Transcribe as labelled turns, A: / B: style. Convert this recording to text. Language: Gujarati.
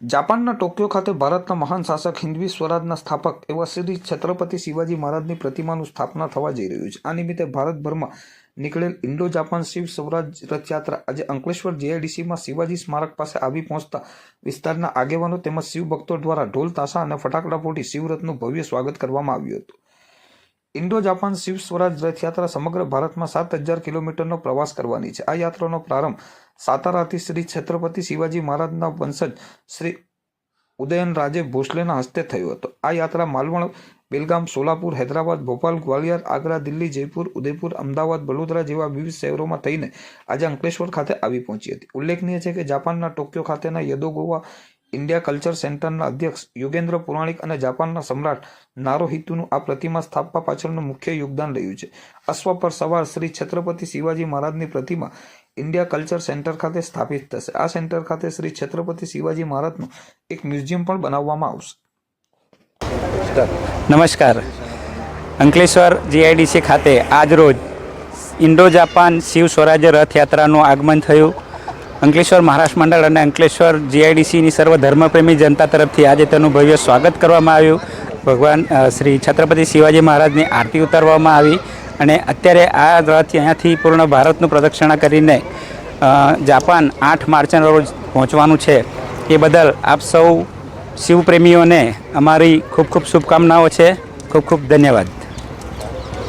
A: જાપાનના ટોક્યો ખાતે ભારતના મહાન શાસક હિન્દવી સ્વરાજના સ્થાપક એવા શ્રી છત્રપતિ શિવાજી મહારાજની પ્રતિમાનું સ્થાપના થવા જઈ રહ્યું છે. આ નિમિત્તે ભારતભરમાં નીકળેલ ઇન્ડો જાપાન શિવ સ્વરાજ રથયાત્રા આજે અંકલેશ્વર જીઆઈડીસીમાં શિવાજી સ્મારક પાસે આવી પહોંચતા વિસ્તારના આગેવાનો તેમજ શિવ ભક્તો દ્વારા ઢોલ, તાશા અને ફટાકડા ફોટી શિવરથનું ભવ્ય સ્વાગત કરવામાં આવ્યું હતું. ઇન્ડો જાપાન શિવ સ્વરાજ રથયાત્રા સમગ્ર ભારતમાં સાત હજાર કિલોમીટરનો પ્રવાસ કરવાની છે. આ યાત્રાનો પ્રારંભ સાતારાથી શ્રી છત્રપતિ શિવાજી મહારાજના વંશજ શ્રી ઉદયન રાજે ભોસલેના હસ્તે થયો હતો. આ યાત્રા માલવણ, બેલગામ, સોલાપુર, હૈદરાબાદ, ભોપાલ, ગ્વાલિયર, આગ્રા, દિલ્હી, જયપુર, ઉદયપુર, અમદાવાદ વડોદરા જેવા વિવિધ શહેરોમાં થઈને આજે અંકલેશ્વર ખાતે આવી પહોંચી હતી. ઉલ્લેખનીય છે કે જાપાનના ટોક્યો ખાતેના યદોગોવા ઇન્ડિયા કલ્ચર સેન્ટરના અધ્યક્ષ યોગેન્દ્ર પુરાણિક અને જાપાનના સમ્રાટ નારોહિતુનું આ પ્રતિમા સ્થાપવા પાછળનું મુખ્ય યોગદાન રહ્યું છે. અશ્વ પર સવાર શ્રી છત્રપતિ શિવાજી મહારાજની પ્રતિમા ઇન્ડિયા કલ્ચર સેન્ટર ખાતે સ્થાપિત થશે. આ સેન્ટર ખાતે શ્રી છત્રપતિ શિવાજી મહારાજનું એક મ્યુઝિયમ પણ બનાવવામાં આવશે.
B: નમસ્કાર. અંકલેશ્વર જીઆઈડીસી ખાતે આજરોજ ઇન્ડો જાપાન શિવ સ્વરાજ્ય રથયાત્રાનું આગમન થયું. અંકલેશ્વર મહારાષ્ટ્ર મંડળ અને અંકલેશ્વર જીઆઈડીસીની સર્વ ધર્મપ્રેમી જનતા તરફથી આજે તેનું ભવ્ય સ્વાગત કરવામાં આવ્યું. ભગવાન શ્રી છત્રપતિ શિવાજી મહારાજની આરતી ઉતારવામાં આવી અને અત્યારે આ રથ અહીંયાથી પૂર્ણ ભારતનું પ્રદક્ષિણા કરીને જાપાન આઠ માર્ચના રોજ પહોંચવાનું છે. એ બદલ આપ સૌ શિવપ્રેમીઓને અમારી ખૂબ ખૂબ શુભકામનાઓ છે. ખૂબ ખૂબ ધન્યવાદ.